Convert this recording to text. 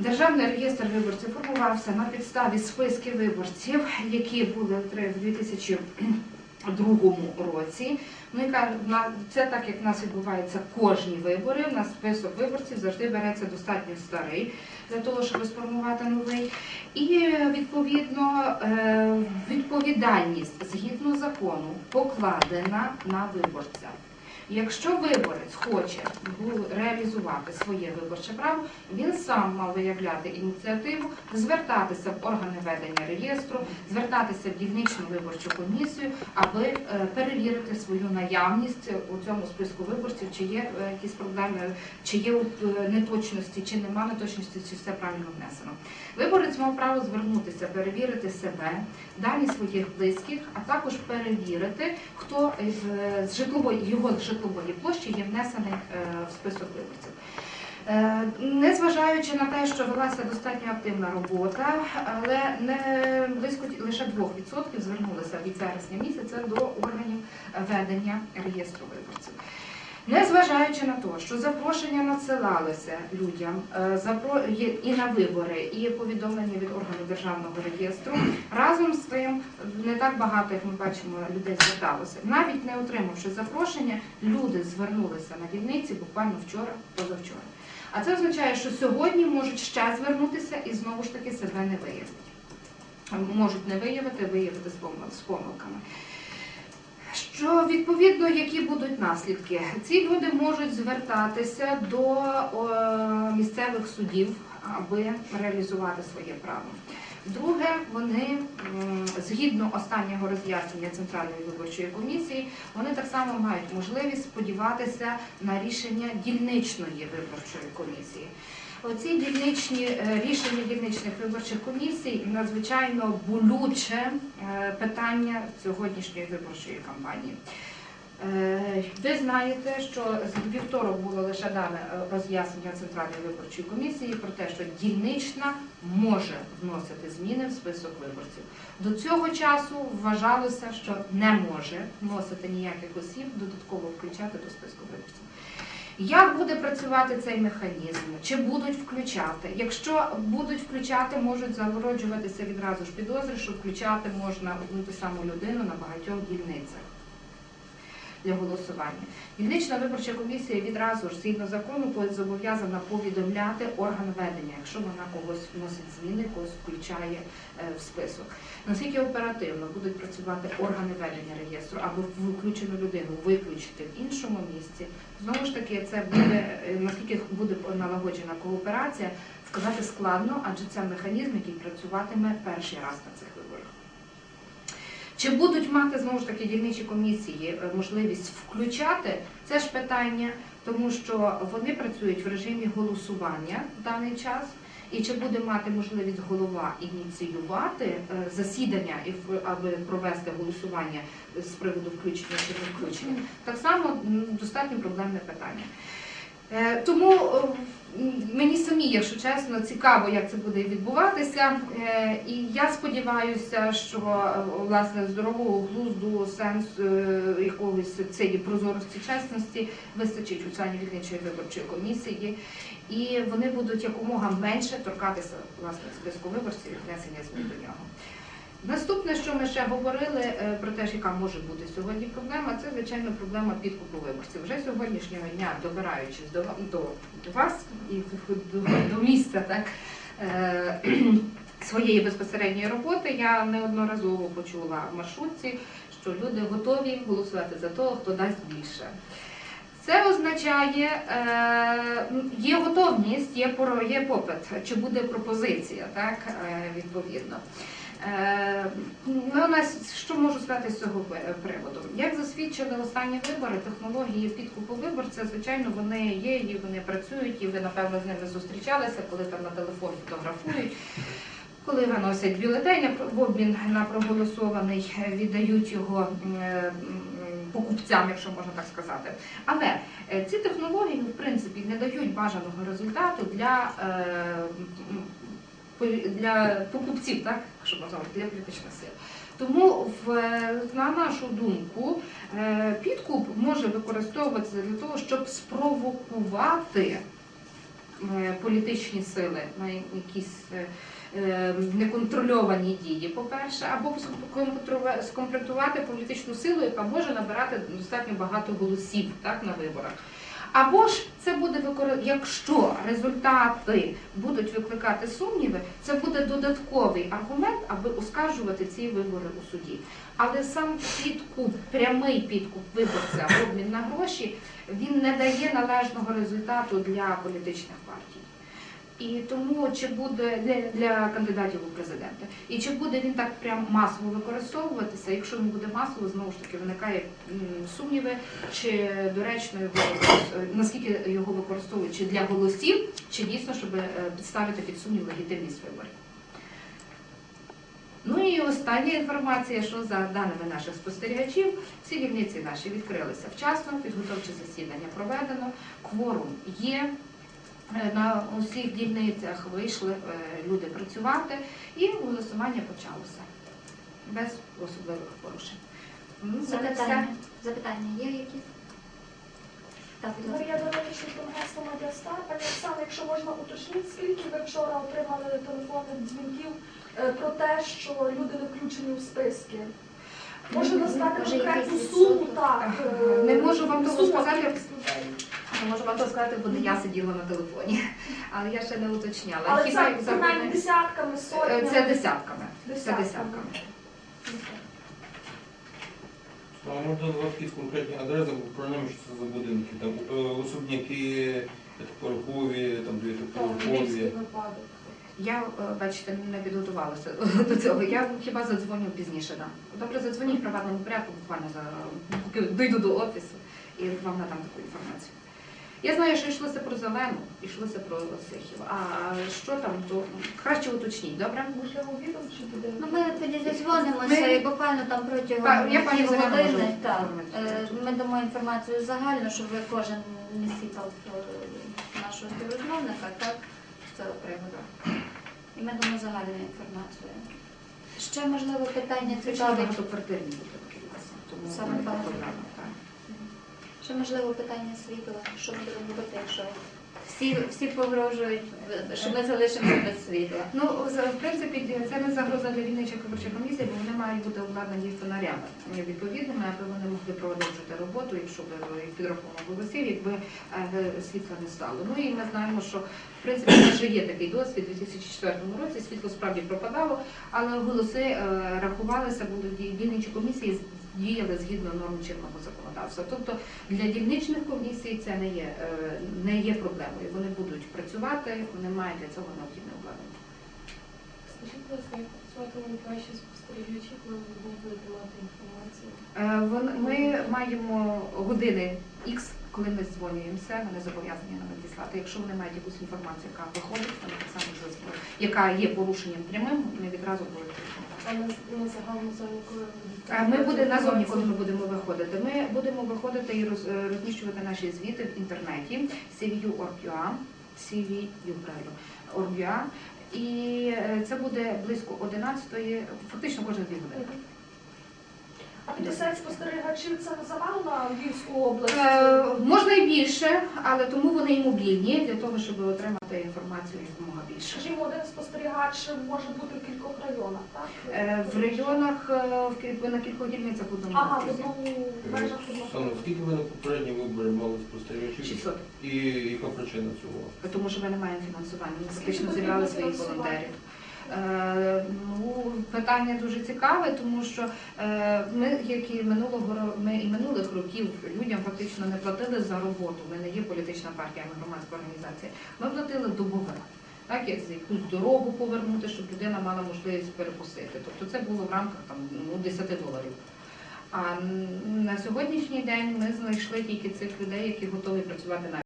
Державний реєстр виборців формувався на підставі списків виборців, які були в 2002 році. Ну це так як в нас відбуваються кожні вибори. У нас список виборців завжди береться достатньо старий для того, щоб сформувати новий. І відповідно е, відповідальність згідно закону покладена на виборця. Якщо виборець хоче реалізувати своє виборче право, він сам мав виявляти ініціативу, звертатися в органи ведення реєстру, звертатися в дільничну виборчу комісію, аби е, перевірити свою наявність у цьому списку виборців, чи є е, якісь проблеми, чи є е, неточності, чи нема неточності, чи все правильно внесено. Виборець мав право звернутися, перевірити себе, дані своїх близьких, а також перевірити, хто з- житлової його житлової площі є внесений е, в список виборців. Е, Незважаючи на те, що велася достатньо активна робота, але не близько лише 2% звернулися від вересня місяця до органів ведення реєстру виборців. Незважаючи на те, що запрошення надсилалися людям е, і на вибори, і повідомлення від органів державного реєстру, разом з тим не так багато, як ми бачимо, людей зверталося. Навіть не отримавши запрошення, люди звернулися на дільниці буквально вчора, позавчора. А це означає, що сьогодні можуть ще звернутися і знову ж таки себе не виявити. Можуть не виявити, виявити з помилками. Що відповідно, які будуть наслідки? Ці люди можуть звертатися до місцевих судів, аби реалізувати своє право. Друге, вони згідно останнього роз'яснення Центральної виборчої комісії, вони так само мають можливість сподіватися на рішення дільничної виборчої комісії. Оці дільничні е, рішення дільничних виборчих комісій надзвичайно болюче е, питання сьогоднішньої виборчої кампанії. Е, Ви знаєте, що з вівторок було лише дане роз'яснення Центральної виборчої комісії про те, що дільнична може вносити зміни в список виборців. До цього часу вважалося, що не може вносити ніяких осіб, додатково включати до списку виборців. Як буде працювати цей механізм? Чи будуть включати? Якщо будуть включати, можуть зароджуватися відразу ж підозри, що включати можна одну ту саму людину на багатьох дільницях для голосування. Дільнична виборча комісія відразу ж згідно закону зобов'язана повідомляти орган ведення, якщо вона когось вносить зміни, когось включає е, в список. Наскільки оперативно будуть працювати органи ведення реєстру, аби включену людину виключити в іншому місці, знову ж таки, це буде е, наскільки буде налагоджена кооперація, сказати складно, адже це механізм, який працюватиме перший раз на цих виборах. Чи будуть мати знову ж таки дільничі комісії е, можливість включати це ж питання, тому що вони працюють в режимі голосування в даний час. І чи буде мати можливість голова ініціювати е, засідання, і аби провести голосування з приводу включення чи не включення, так само достатньо проблемне питання. Е, Тому е, мені самі, якщо чесно, цікаво, як це буде відбуватися. Е, І я сподіваюся, що власне здорового глузду, сенсу е, якогось цієї прозорості, чесності вистачить у членів дільничої виборчої комісії, і вони будуть якомога менше торкатися власне списку виборців і внесення змін до нього. Наступне, що ми ще говорили е, про те, яка може бути сьогодні проблема, це звичайно проблема підкупу виборців. Вже сьогоднішнього дня, добираючись до, до вас і до, до місця, так е, своєї безпосередньої роботи, я неодноразово почула в маршрутці, що люди готові голосувати за того, хто дасть більше. Це означає, е, є готовність, є, попит, чи буде пропозиція, так, відповідно. Е, Ну, що можу сказати з цього приводу? Як засвідчили останні вибори, технології підкупу виборця, звичайно, вони є, і вони працюють, і ви напевно з ними зустрічалися, коли там на телефон фотографують. Коли виносять бюлетень в обмін на проголосований, е, віддають його покупцям, якщо можна так сказати. Але е, ці технології, в принципі, не дають бажаного результату для, для покупців, так, якщо можна для політичних сил. Тому, в, на нашу думку, е, підкуп може використовуватися для того, щоб спровокувати е, політичні сили на якісь е, неконтрольовані дії, по-перше, або скомплектувати політичну силу, яка може набирати достатньо багато голосів так, на виборах. Або ж це буде використано, якщо результати будуть викликати сумніви, це буде додатковий аргумент, аби оскаржувати ці вибори у суді. Але сам підкуп, прямий підкуп виборця, обмін на гроші, він не дає належного результату для політичних партій. І тому чи буде для, для кандидатів у президенти, і чи буде він так прям масово використовуватися? Якщо він буде масово, знову ж таки виникає сумніви, чи доречно його е, наскільки його використовують чи для голосів, чи дійсно, щоб е, підставити під сумнів легітимність виборів. Ну і остання інформація, що за даними наших спостерігачів, всі дільниці наші відкрилися вчасно, підготовче засідання проведено, кворум є. Е, На усіх дільницях вийшли е, люди працювати, і голосування почалося без особливих порушень. Ну. Запитання. Запитання є якісь? Так, будь ласка. Марія Дорогична, Конгресу Медіастар. Пані Оксана, якщо можна уточнити, скільки ви вчора отримали телефонних дзвінків е, про те, що люди не включені у списки? Може назвати Може, конкретну суму? Так. Не можу вам того сказати. Людей. Можу вам сказати, бо не я сиділа на телефоні, але я ще не уточняла. Але Хіба це принаймні десятками, Е, сотнями. Це десятками. Це Десятками. А можна назвати якісь конкретні адреси, бо принаймні, що це за будинки? Там е, особняки, п'ятиповерхові, там дев'ятиповерхові. випадок. Я, е, бачите, не підготувалася до цього. Я хіба задзвоню пізніше. Да. Добре, задзвоніть в приватному порядку, буквально за поки дойду до офісу і вам надам таку інформацію. Я знаю, що йшлося про зелену, йшлося про Сихів. А що там, то краще уточніть, добре? Можливо, відео чи буде? Ну, ми тоді зізвонимося Ми- і буквально там протягом Па- я пані пів години. можу Так, е, ми дамо інформацію загальну, щоб ви кожен не сіпав е, нашого співрозмовника, так, з цього приводу. І ми дамо загальну інформацію. Ще можливо питання Це цікаве. багатоквартирні будинки. Тому Саме це так. так. Ще можливо питання світла, що ми будемо робити, якщо всі, всі погрожують, що ми залишимося без світла. Ну, за- в принципі, це не загроза для дільничих виборчих комісій, бо вони мають бути обладнані фонарями відповідними, аби вони могли продовжити роботу, якщо б їх підрахунок голосів, якби е, світла не стало. Ну і ми знаємо, що в принципі вже є такий досвід у 2004 році. Світло справді пропадало, але голоси е, рахувалися, були ді- дільничі комісії діяли згідно норм чинного законодавства. Тобто для дільничних комісій це не є, е, не є проблемою. Вони будуть працювати, вони мають для цього необхідне обладнання. Скажіть, будь ласка, як працюватимуть ваші спостерігачі, коли ви від будете мати інформацію? Е, Ми маємо години X, коли ми дзвонюємося, вони зобов'язані нам надіслати. Якщо вони мають якусь інформацію, яка виходить, вони яка є порушенням прямим, вони відразу будуть. А на, на загальну зону, коли ви? Ми буде назовні, коли ми будемо виходити. Ми будемо виходити і роз- розміщувати наші звіти в інтернеті cvu.org.ua, cvu, правильно, org.ua. І е, це буде близько 11-ї, фактично кожен дві години. А 50 спостерігачів це не замало на Львівську область? Е, можна і більше, але тому вони і мобільні для того, щоб отримати інформацію якомога більше. Скажімо, один спостерігач може бути в кількох районах, так? Е, В районах е, в кіль- на кількох дільницях в одному Ага, в окрузі. одному в межах Саме одного. скільки ви на попередні вибори мали спостерігачів? 600. І яка причина цього? Тому що ми не маємо фінансування. Ми фактично потрібно зібрали своїх фінансування? волонтерів. Е, Ну, питання дуже цікаве, тому що е, ми, як і минулого ми і минулих років людям фактично не платили за роботу. Ми не є політична партія, ми громадська організація. Ми платили добове. Так, як за якусь дорогу повернути, щоб людина мала можливість перекусити. Тобто це було в рамках там ну, 10 доларів. А на сьогоднішній день ми знайшли тільки цих людей, які готові працювати на